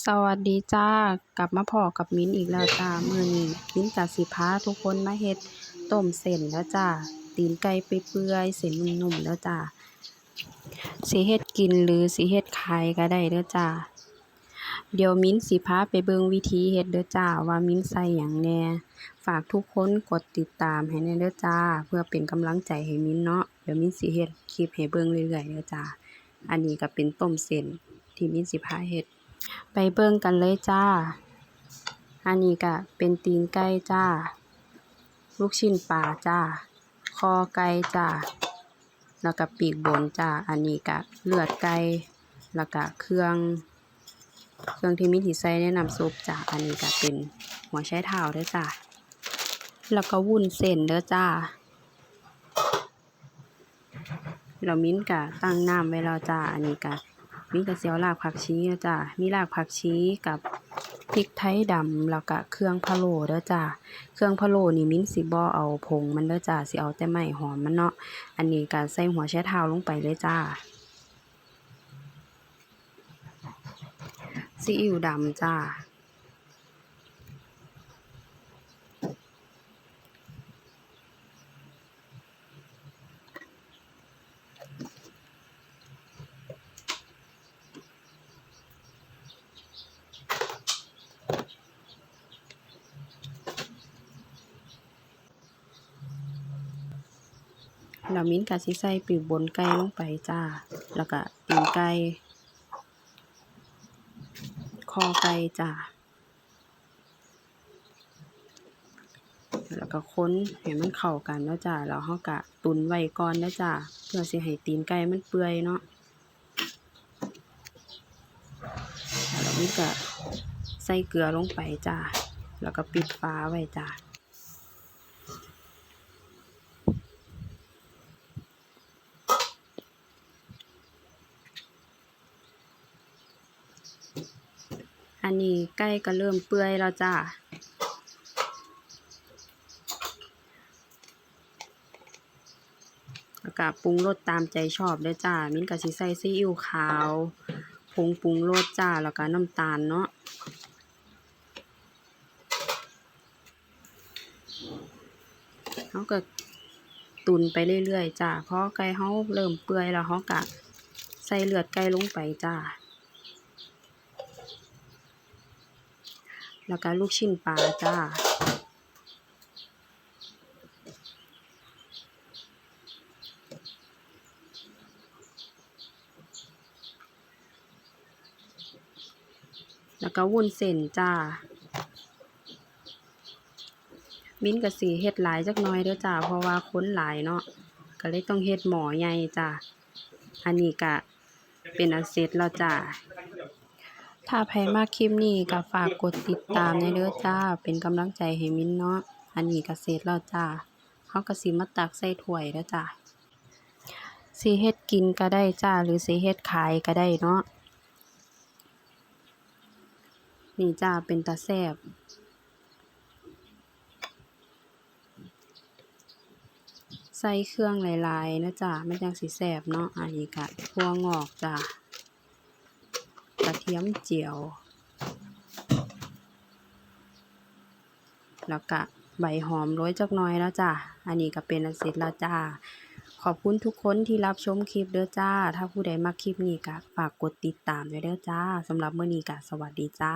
สวัสดีจ้ากลับมาพอกับมิ้นอีกแล้วจ้ามือนี้มิ้นก็สิพาทุกคนมาเฮ็ดต้มเส้นเด้อจ้าตีนไก่เปื่อยเส้นนุ่มๆเด้อจ้าสิเฮ็ดกินหรือสิเฮ็ดขายก็ได้เด้อจ้าเดี๋ยวมิ้นสิพาไปเบิ่งวิธีเฮ็ดเด้อจ้าว่ามิ้นใส่หยังแน่ฝากทุกคนกดติดตามให้แน่เด้อจ้า เพื่อเป็นกำลังใจให้มิ้นเนาะเดี๋ยวมิ้นสิเฮ็ดคลิปให้เบิ่งเรื่อยๆเด้อจ้าอันนี้ก็เป็นต้มเส้นที่มิ้นสิพาเฮ็ด ไปเบิ่งกันเลยจ้า อันนี้ก็เป็นตีนไก่จ้า ลูกชิ้นปลาจ้า คอไก่จ้า แล้วก็ปีกบนจ้า อันนี้ก็เลือดไก่ แล้วก็เครื่อง เครื่องที่มีที่ใส่ในน้ำซุปจ้า อันนี้ก็เป็นหัวไชเท้าเด้อจ้า แล้วก็วุ้นเส้นเด้อจ้าแล้วมิ้นก็ตั้งน้ำไว้แล้วจ้า อันนี้ก็ มีกระเสียวรากผักชีนะจ้ะมีรากผักชีกับพริกไทยดำแล้วก็เครื่องพะโล้เด้อจ้ะเครื่องพะโล้นี่มิ้นสิบ่เอาผงมันเด้อจ้ะสิเอาแต่ไม้หอมมันเนาะอันนี้ก็ใส่หัวไชเท้าลงไปเลยจ้าซีอิ๊วดำจ้า แล้วมิ้นก็สิใส่ปีกบนไก่ลงไปจ้า แล้วก็ตีนไก่คอไก่จ้า แล้วก็ค้นให้มันเข้ากันเนาะจ้าแล้วเราก็ตุนไว้ก่อนนะจ้าเพื่อสิให้ตีนไก่มันเปื่อยเนาะแล้วมิ้นก็ใส่เกลือลงไปจ้า แล้วก็ปิดฝาไว้จ้า นี้ไก่ก็เริ่มเปื่อยแล้วจ้าแล้วก็ปรุงรสตามใจชอบเด้จ้า มิ้นก็สิใส่ซีอิ๊วขาวผงปรุงรสจ้า แล้วก็น้ำตาลเนาะเราก็ตุนไปเรื่อยๆจ้า เพอไก่เราเริ่มเปื่อยแล้วเราก็ใส่เลือดไก่ลงไปจ้า แล้วก็ลูกชิ้นปลาจ้าแล้วก็วุ้นเส้นจ้า มิ้นก็สิเฮ็ดหลายจักน่อยเด้อจ้า เพราะว่าค้นหลายเนาะ ก็เลยต้องเฮ็ดหม้อใหญ่จ้า อันนี้ก็เป็นอันเสร็จแล้วจ้า ถ้าไผมักคลิปนี้ก็ฝากกดติดตามแหน่เด้อจ้า เป็นกำลังใจให้มิ้นเนาะ อันนี้ก็เสร็จแล้วจ้าเราก็สิมาตักใส่ถ้วยเด้อจ้าสิเฮ็ดกินก็ได้จ้า หรือสิเฮ็ดขายก็ได้เนาะ นี่จ้าเป็นตาแซบใส่เครื่องหลายๆนะจ้ามันจังสิแซบเนาะ อันนี้ก็ถั่วงอกจ้า เทียมเจียว แล้วก็ใบหอมโรยจักหน่อยแล้วจ้าอันนี้ก็เป็นอันเสร็จแล้วจ้า ขอบคุณทุกคนที่รับชมคลิปเด้อจ้า ถ้าผู้ใดมักคลิปนี้ก็ฝากกดติดตามไว้เด้อจ้าสำหรับเมื่อนี้ก็สวัสดีจ้า